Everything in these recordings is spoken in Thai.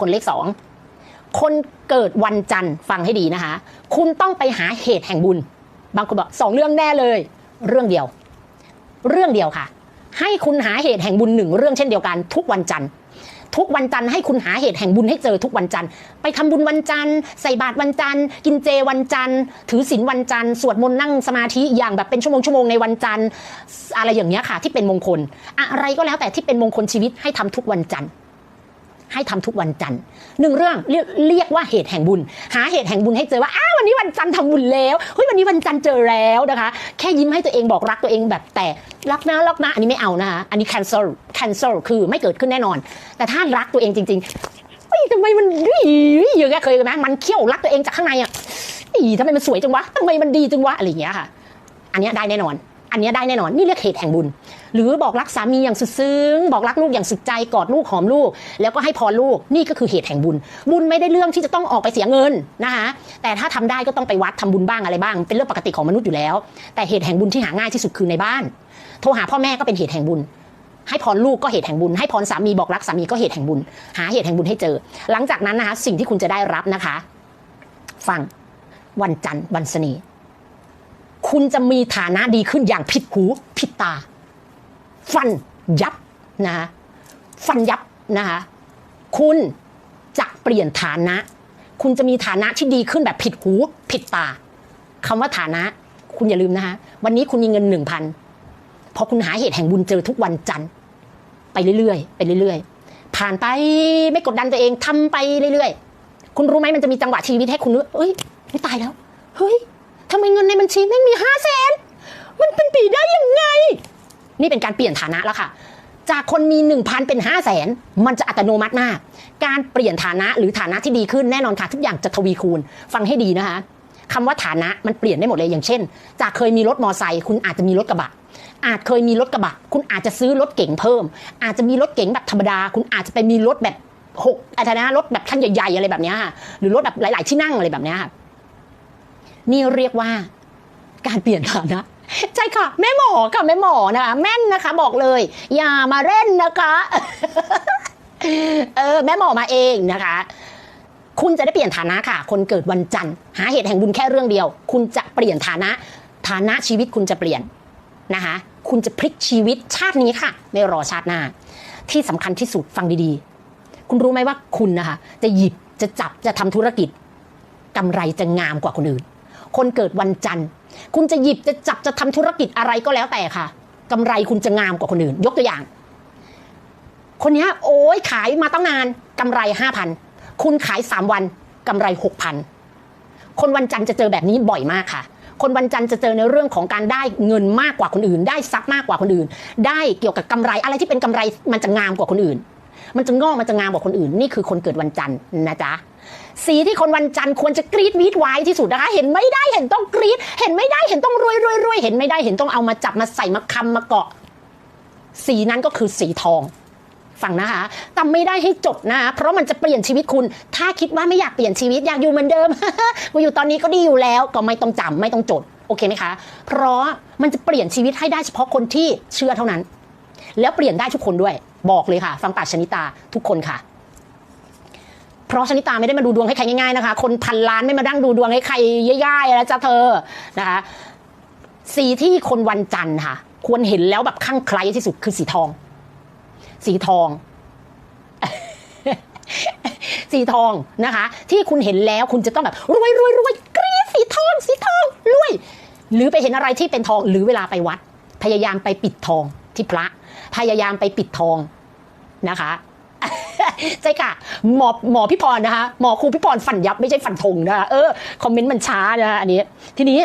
คนเลขสองคนเกิดวันจันทร์ฟังให้ดีนะคะ คุณต้องไปหาเหตุแห่งบุญ บางคนบอกสองเรื่องแน่เลย เรื่องเดียว เรื่องเดียวค่ะ ให้คุณหาเหตุแห่งบุญหนึ่งเรื่องเช่นเดียวกันทุกวันจันทร์ทุกวันจันทร์ให้คุณหาเหตุแห่งบุญให้เจอทุกวันจันทร์ไปทำบุญวันจันทร์ใส่บาตรวันจันทร์กินเจวันจันทร์ถือศีลวันจันทร์สวดมนต์นั่งสมาธิอย่างแบบเป็นชั่วโมงชั่วโมงในวันจันทร์อะไรอย่างเงี้ยค่ะที่เป็นมงคล อะไรก็แล้วแต่ที่เป็นมงคลชีวิตให้ทำทุกวันจันทร์ ให้ทำทุกวันจันทร์หนึ่งเรื่องเรียกเรียกว่าเหตุแห่งบุญ หาเหตุแห่งบุญให้เจอว่าอ้าววันนี้วันจันทร์ทำบุญแล้วเฮ้ยวันนี้วันจันทร์เจอแล้วนะคะ แค่ยิ้มให้ตัวเองบอกรักตัวเองแบบแต่รักนะรักนะอันนี้ไม่เอานะคะอันนี้ cancel cancel คือไม่เกิดขึ้นแน่นอน แต่ถ้ารักตัวเองจริงๆเฮ้ยทำไมมันดีอย่างเงี้ยเคยไหมมันเขี้ยวรักตัวเองจากข้างในอะอีทำไมมันสวยจังวะทำไมมันดีจังวะอะไรอย่างเงี้ยค่ะ อันนี้ได้แน่นอน อันนี้ได้แน่นอนนี่เรียกเหตุแห่งบุญ หรือบอกรักสามีอย่างสุดซึ้ง บอกรักลูกอย่างสุดใจกอดลูกหอมลูก แล้วก็ให้พรลูกนี่ก็คือเหตุแห่งบุญ บุญไม่ได้เรื่องที่จะต้องออกไปเสียเงินนะคะแต่ถ้าทำได้ก็ต้องไปวัดทำบุญบ้างอะไรบ้าง เป็นเรื่องปกติของมนุษย์อยู่แล้ว แต่เหตุแห่งบุญที่หาง่ายที่สุดคือในบ้าน โทรหาพ่อแม่ก็เป็นเหตุแห่งบุญให้พรลูกก็เหตุแห่งบุญ ให้พรสามีบอกรักสามีก็เหตุแห่งบุญ หาเหตุแห่งบุญให้เจอ หลังจากนั้นนะคะสิ่งที่คุณจะได้รับนะคะ ฟังวันจันทร์วันเสน่ห์คุณจะมีฐานะดีขึ้นอย่างผิดหูผิดตา ฟันยับนะคะฟันยับนะคะคุณจะเปลี่ยนฐานะ คุณจะมีฐานะที่ดีขึ้นแบบผิดหูผิดตาคำว่าฐานะ คุณอย่าลืมนะคะวันนี้คุณมีเงินหนึ่งพันพอคุณหาเหตุแห่งบุญเจอทุกวันจันทร์ไปเรื่อยๆไปเรื่อยๆ ผ่านไปไม่กดดันตัวเองทำไปเรื่อยๆ คุณรู้ไหมมันจะมีจังหวะชีวิตให้คุณนึกเอ้ยไม่ตายแล้ว เฮ้ยทำไมเงินในบัญชีไม่มีห้าแสนมันเป็นปีได้ยังไง นี่เป็นการเปลี่ยนฐานะแล้วค่ะ จากคนมี 1,000 เป็น 5 0 0แสนมันจะอัตโนมัติมาก การเปลี่ยนฐานะหรือฐานะที่ดีขึ้นแน่นอนค่ะทุกอย่างจะทวีคูณ ฟังให้ดีนะคะคำว่าฐานะมันเปลี่ยนได้หมดเลยอย่างเช่น จากเคยมีรถมอไซค์คุณอาจจะมีรถกระบะอาจเคยมีรถกระบะ คุณอาจจะซื้อรถเก๋งเพิ่ม อาจจะมีรถเก๋งแบบธรรมดา คุณอาจจะไปมีรถแบบหกอาจจะนะรถแบบคันใหญ่ ๆ อะไรแบบนี้ค่ะหรือรถแบบหลาย ๆ ที่นั่งอะไรแบบนี้ค่ะนี่เรียกว่าการเปลี่ยนฐานะ ใช่ค่ะ แม่หมอค่ะแม่หมอนะคะแม่นนะคะ บอกเลย อย่ามาเล่นนะคะ เออ แม่หมอมาเองนะคะ คุณจะได้เปลี่ยนฐานะค่ะ คนเกิดวันจันทร์ หาเหตุแห่งบุญแค่เรื่องเดียว คุณจะเปลี่ยนฐานะ ฐานะชีวิตคุณจะเปลี่ยนนะคะ คุณจะพลิกชีวิตชาตินี้ค่ะ ไม่รอชาติหน้า ที่สำคัญที่สุดฟังดีๆ คุณรู้ไหมว่าคุณนะคะ จะหยิบจะจับจะทำธุรกิจกำไรจะงามกว่าคนอื่น คนเกิดวันจันทร์คุณจะหยิบจะจับจะทำธุรกิจอะไรก็แล้วแต่ค่ะกำไรคุณจะงามกว่าคนอื่น ยกตัวอย่าง คนนี้โอ้ยขายมาตั้งนานกำไรห้าพันคุณขายสามวันกำไรหกพันคนวันจันทร์จะเจอแบบนี้บ่อยมากค่ะ คนวันจันทร์จะเจอในเรื่องของการได้เงินมากกว่าคนอื่น ได้ทรัพย์มากกว่าคนอื่น ได้เกี่ยวกับกำไรอะไรที่เป็นกำไรมันจะงามกว่าคนอื่น มันจะงอกมันจะงามกว่าคนอื่น นี่คือคนเกิดวันจันทร์นะจ๊ะ สีที่คนวันจันทร์ควรจะกรีดวีดไว้ที่สุดนะคะ เห็นไม่ได้เห็นต้องกรีด เห็นไม่ได้เห็นต้องรวยรวยรวยเห็นไม่ได้เห็นต้องเอามาจับมาใส่มาคำมาเกาะ สีนั้นก็คือสีทองฟังนะคะจำไม่ได้ให้จดนะ เพราะมันจะเปลี่ยนชีวิตคุณ ถ้าคิดว่าไม่อยากเปลี่ยนชีวิตอยากอยู่เหมือนเดิมกูอยู่ตอนนี้ก็ดีอยู่แล้ว ก็ไม่ต้องจำไม่ต้องจด โอเคไหมคะ เพราะมันจะเปลี่ยนชีวิตให้ได้เฉพาะคนที่เชื่อเท่านั้น แล้วเปลี่ยนได้ทุกคนด้วย บอกเลยค่ะ ฟังป่าชนิตาทุกคนค่ะ เพราะชนิตาไม่ได้มาดูดวงให้ใครง่ายๆนะคะ คนพันล้านไม่มาดั้งดูดวงให้ใครง่ายๆแล้วจ้ะเธอนะคะสีที่คนวันจันทร์ค่ะ ควรเห็นแล้วแบบข้างใครที่สุดคือสีทอง สีทอง สีทองนะคะ ที่คุณเห็นแล้วคุณจะต้องแบบรวยรวยรวยกรี๊ดสีทอง สีทองรวย หรือไปเห็นอะไรที่เป็นทองหรือเวลาไปวัด พยายามไปปิดทองที่พระ พยายามไปปิดทองนะคะ ใช่ค่ะ หมอหมอพี่พรนะคะ หมอครูพี่พรฟันยับไม่ใช่ฟันธงนะคะเออคอมเมนต์มันช้านะคะอันนี้ ทีนี้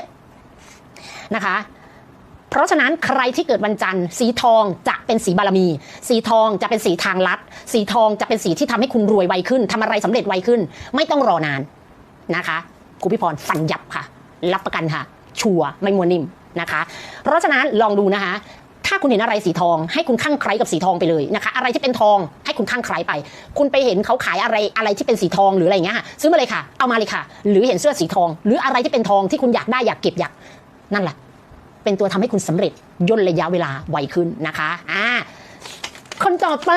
นะคะเพราะฉะนั้นใครที่เกิดวันจันทร์สีทองจะเป็นสีบารมี สีทองจะเป็นสีทางลัด สีทองจะเป็นสีที่ทำให้คุณรวยไวขึ้นทำอะไรสำเร็จไวขึ้น ไม่ต้องรอนานนะคะครูพี่พรฟันยับค่ะ รับประกันค่ะ ชัวร์ไม่มัวนิ่มนะคะ เพราะฉะนั้นลองดูนะคะ ถ้าคุณเห็นอะไรสีทอง ให้คุณข้างใครกับสีทองไปเลยนะคะอะไรที่เป็นทองให้คุณข้างใครไป คุณไปเห็นเขาขายอะไรอะไรที่เป็นสีทองหรืออะไรเงี้ยค่ะซื้อมาเลยค่ะ เอามาเลยค่ะ หรือเห็นเสื้อสีทอง หรืออะไรที่เป็นทองที่คุณอยากได้อยากเก็บอยากนั่นแหละ เป็นตัวทำให้คุณสำเร็จย่นระยะเวลาไวขึ้นนะคะอ่าคนต่อไป